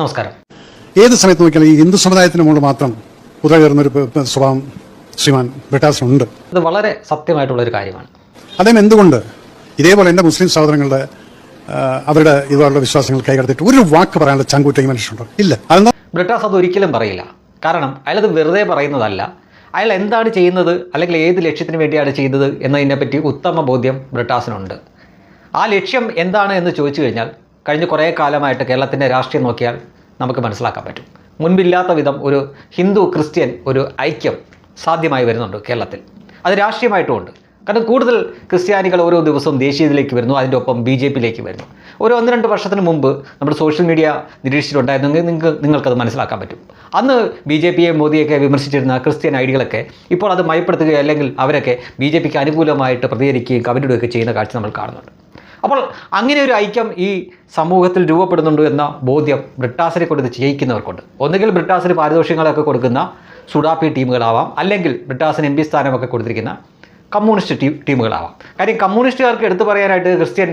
നമസ്കാരം. ഏത് സമയത്ത് നോക്കിയാലും ഈ ഹിന്ദു സമുദായത്തിന് മുകളിൽ മാത്രം കുതിര ഒരു സ്വഭാവം ശ്രീമാൻ ബ്രിട്ടാസിനുണ്ട്. അത് വളരെ സത്യമായിട്ടുള്ള ഒരു കാര്യമാണ്. അദ്ദേഹം എന്തുകൊണ്ട് ഇതേപോലെ എന്റെ മുസ്ലിം സഹോദരങ്ങളുടെ അവരുടെ ഇതുപോലുള്ള വിശ്വാസങ്ങൾ കൈകടത്തിയിട്ട് ഒരു വാക്ക് പറയാനുള്ള ചങ്കൂറ്റ മനുഷ്യനുണ്ടോ? ഇല്ല. അതെന്താ? ബ്രിട്ടാസ് അത് ഒരിക്കലും പറയില്ല. കാരണം അയാളത് വെറുതെ പറയുന്നതല്ല. അയാൾ എന്താണ് ചെയ്യുന്നത്? അല്ലെങ്കിൽ ഏത് ലക്ഷ്യത്തിന് വേണ്ടിയാണ് ചെയ്യുന്നത് എന്നതിനെപ്പറ്റി ഉത്തമ ബോധ്യം ബ്രിട്ടാസിനുണ്ട്. ആ ലക്ഷ്യം എന്താണ് എന്ന് ചോദിച്ചു കഴിഞ്ഞാൽ കഴിഞ്ഞ കുറേ കാലമായിട്ട് കേരളത്തിന്റെ രാഷ്ട്രീയം നോക്കിയാൽ നമുക്ക് മനസ്സിലാക്കാൻ പറ്റും. മുൻപില്ലാത്ത വിധം ഒരു ഹിന്ദു ക്രിസ്ത്യൻ ഒരു ഐക്യം സാധ്യമായി വരുന്നുണ്ട് കേരളത്തിൽ. അത് രാഷ്ട്രീയമായിട്ടുമുണ്ട് കാരണം കൂടുതൽ ക്രിസ്ത്യാനികൾ ഓരോ ദിവസവും ദേശീയതയിലേക്ക് വരുന്നു അതിന്റെ ഒപ്പം ബി ജെ പിയിലേക്ക് വരുന്നു. ഒരു ഒന്ന് രണ്ട് വർഷത്തിന് മുമ്പ് നമ്മുടെ സോഷ്യൽ മീഡിയ നിരീക്ഷിച്ചിട്ടുണ്ടായിരുന്നെങ്കിൽ നിങ്ങൾക്ക് നിങ്ങൾക്കത് മനസ്സിലാക്കാൻ പറ്റും. അന്ന് ബി ജെ പിയെ മോദിയൊക്കെ വിമർശിച്ചിരുന്ന ക്രിസ്ത്യൻ ഐഡികളൊക്കെ ഇപ്പോൾ അത് മയപ്പെടുത്തുകയോ അല്ലെങ്കിൽ അവരൊക്കെ ബി ജെ പിക്ക് അനുകൂലമായിട്ട് പ്രതികരിക്കുകയും കവിടുകയൊക്കെ ചെയ്യുന്ന കാഴ്ച നമ്മൾ കാണുന്നുണ്ട്. അപ്പോൾ അങ്ങനെ ഒരു ഐക്യം ഈ സമൂഹത്തിൽ രൂപപ്പെടുന്നുണ്ട് എന്ന ബോധ്യം ബ്രിട്ടാസിനെ കൊണ്ട് ഇത് ചെയ്യിക്കുന്നവർക്കുണ്ട്. ഒന്നുകിൽ ബ്രിട്ടാസിന് പാരിതോഷികങ്ങളൊക്കെ കൊടുക്കുന്ന സുഡാപ്പി ടീമുകളാവാം അല്ലെങ്കിൽ ബ്രിട്ടാസിന് എം പി സ്ഥാനമൊക്കെ കൊടുത്തിരിക്കുന്ന കമ്മ്യൂണിസ്റ്റ് ടീം ടീമുകളാവാം. കാര്യം കമ്മ്യൂണിസ്റ്റുകാർക്ക് എടുത്തു പറയാനായിട്ട് ക്രിസ്ത്യൻ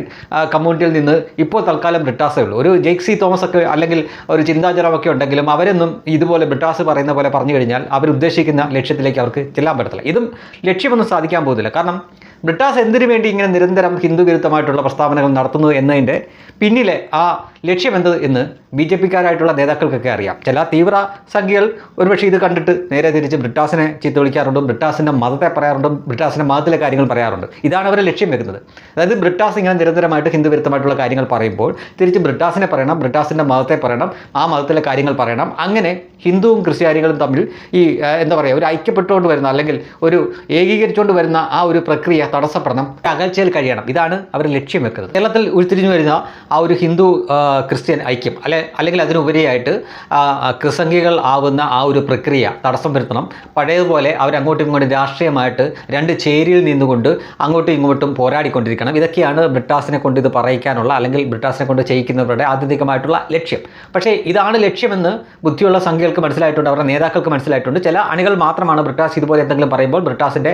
കമ്മ്യൂണിറ്റിയിൽ നിന്ന് ഇപ്പോൾ തൽക്കാലം ബ്രിട്ടാസേ ഉള്ളൂ. ഒരു ജെയ്ക്സി തോമസ് ഒക്കെ അല്ലെങ്കിൽ ഒരു ചിന്താചരമൊക്കെ ഉണ്ടെങ്കിലും അവരൊന്നും ഇതുപോലെ ബ്രിട്ടാസ് പറയുന്ന പോലെ പറഞ്ഞു കഴിഞ്ഞാൽ അവരുദ്ദേശിക്കുന്ന ലക്ഷ്യത്തിലേക്ക് അവർക്ക് ചെല്ലാൻ പറ്റത്തില്ല. ഇതും ലക്ഷ്യമൊന്നും സാധിക്കാൻ പോകുന്നില്ല. കാരണം ബ്രിട്ടാസ് എന്തിനു വേണ്ടി ഇങ്ങനെ നിരന്തരം ഹിന്ദു വിരുദ്ധമായിട്ടുള്ള പ്രസ്താവനകൾ നടത്തുന്നു എന്നതിന്റെ പിന്നിലെ ആ ലക്ഷ്യം എന്ത് എന്ന് ബി ജെ പിക്കാരായിട്ടുള്ള നേതാക്കൾക്കൊക്കെ അറിയാം. ചില തീവ്ര സംഖ്യകൾ ഒരുപക്ഷെ ഇത് കണ്ടിട്ട് നേരെ തിരിച്ച് ബ്രിട്ടാസിനെ ചീത്ത വിളിക്കാറുണ്ട് ബ്രിട്ടാസിന്റെ മതത്തെ പറയാറുണ്ട് ബ്രിട്ടാസിന്റെ മതത്തിലെ കാര്യങ്ങൾ പറയാറുണ്ട്. ഇതാണ് അവരെ ലക്ഷ്യം വെക്കുന്നത്. അതായത് ബ്രിട്ടാസ് ഇങ്ങനെ നിരന്തരമായിട്ട് ഹിന്ദു വിരുദ്ധമായിട്ടുള്ള കാര്യങ്ങൾ പറയുമ്പോൾ തിരിച്ച് ബ്രിട്ടാസിനെ പറയണം ബ്രിട്ടാസിന്റെ മതത്തെ പറയണം ആ മതത്തിലെ കാര്യങ്ങൾ പറയണം. അങ്ങനെ ഹിന്ദുവും ക്രിസ്ത്യാനികളും തമ്മിൽ ഈ എന്താ പറയുക ഒരു ഐക്യപ്പെട്ടുകൊണ്ട് വരുന്ന അല്ലെങ്കിൽ ഒരു ഏകീകരിച്ചുകൊണ്ട് വരുന്ന ആ ഒരു പ്രക്രിയ തടസ്സപ്പെടണം. അകൽച്ചയിൽ കഴിയണം. ഇതാണ് അവർ ലക്ഷ്യം വെക്കുന്നത്. കേരളത്തിൽ ഉരുത്തിരിഞ്ഞു വരുന്ന ആ ഒരു ഹിന്ദു ക്രിസ്ത്യൻ ഐക്യം അല്ലെ അല്ലെങ്കിൽ അതിനുപരിയായിട്ട് ക്രിസംഖികൾ ആവുന്ന ആ ഒരു പ്രക്രിയ തടസ്സം വരുത്തണം. പഴയതുപോലെ അവർ അങ്ങോട്ടും ഇങ്ങോട്ടും രാഷ്ട്രീയമായിട്ട് രണ്ട് ചേരിയിൽ നിന്നുകൊണ്ട് അങ്ങോട്ടും ഇങ്ങോട്ടും പോരാടിക്കൊണ്ടിരിക്കണം. ഇതൊക്കെയാണ് ബ്രിട്ടാസിനെ കൊണ്ട് ഇത് പറയിക്കാനുള്ള അല്ലെങ്കിൽ ബ്രിട്ടാസിനെ കൊണ്ട് ചെയ്യിക്കുന്നവരുടെ ആത്യന്തികമായിട്ടുള്ള ലക്ഷ്യം. പക്ഷേ ഇതാണ് ലക്ഷ്യമെന്ന് ബുദ്ധിയുള്ള സംഖ്യകൾക്ക് മനസ്സിലായിട്ടുണ്ട് അവരുടെ നേതാക്കൾക്ക് മനസ്സിലായിട്ടുണ്ട്. ചില അണികൾ മാത്രമാണ് ബ്രിട്ടാസ് ഇതുപോലെ എന്തെങ്കിലും പറയുമ്പോൾ ബ്രിട്ടാസിന്റെ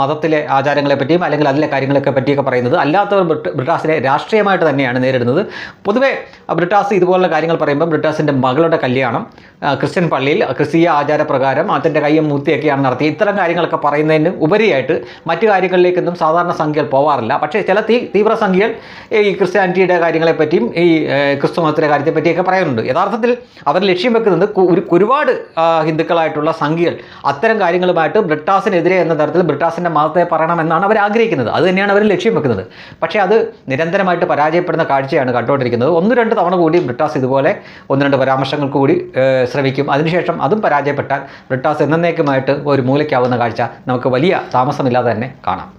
മതത്തിലെ ആചാരങ്ങളെ പറ്റിയും അല്ലെങ്കിൽ അതിലെ കാര്യങ്ങളൊക്കെ പറ്റിയൊക്കെ പറയുന്നത് അല്ലാത്തവർ ബ്രിട്ട- ബ്രിട്ടാസിനെ രാഷ്ട്രീയമായിട്ട് തന്നെയാണ് നേരിടുന്നത്. പൊതുവേ ബ്രിട്ടാസ് ഇതുപോലുള്ള കാര്യങ്ങൾ പറയുമ്പോൾ ബ്രിട്ടാസിന്റെ മകളുടെ കല്യാണം ക്രിസ്ത്യൻ പള്ളിയിൽ ക്രിസ്തീയ ആചാരപ്രകാരം അതിന്റെ കയ്യും മൂത്തിയൊക്കെയാണ് നടത്തിയത്. ഇത്തരം കാര്യങ്ങളൊക്കെ പറയുന്നതിന് ഉപരിയായിട്ട് മറ്റു കാര്യങ്ങളിലേക്കൊന്നും സാധാരണ സംഖ്യകൾ പോവാറില്ല. പക്ഷേ ചില തീ തീവ്ര സംഖ്യകൾ ഈ ക്രിസ്ത്യാനിറ്റിയുടെ കാര്യങ്ങളെപ്പറ്റിയും ഈ ക്രിസ്തു മതത്തിന്റെ കാര്യത്തെ പറ്റിയൊക്കെ പറയുന്നുണ്ട്. യഥാർത്ഥത്തിൽ അവർ ലക്ഷ്യം വെക്കുന്നത് ഒരു ഒരുപാട് ഹിന്ദുക്കളായിട്ടുള്ള സംഖ്യകൾ അത്തരം കാര്യങ്ങളുമായിട്ട് ബ്രിട്ടാസിനെതിരെ എന്ന തരത്തിൽ ബ്രിട്ടാസിന്റെ മതത്തെ പറയണമെന്നാണ് അവർ ആഗ്രഹിക്കുന്നത് അത് തന്നെയാണ് അവർ ലക്ഷ്യം വെക്കുന്നത്. പക്ഷേ അത് നിരന്തരമായിട്ട് പരാജയപ്പെടുന്ന കാഴ്ചയാണ് കണ്ടുകൊണ്ടിരിക്കുന്നത്. ഒന്ന് രണ്ട് തവണ കൂടി ബ്രിട്ടാസ് ഇതുപോലെ ഒന്ന് രണ്ട് പരാമർശങ്ങൾക്ക് കൂടി ശ്രമിക്കും. അതിനുശേഷം അതും പരാജയപ്പെട്ടാൽ ബ്രിട്ടാസ് എന്നേക്കുമായിട്ട് ഒരു മൂലയ്ക്കാവുന്ന കാഴ്ച നമുക്ക് വലിയ താമസമില്ലാതെ തന്നെ കാണാം.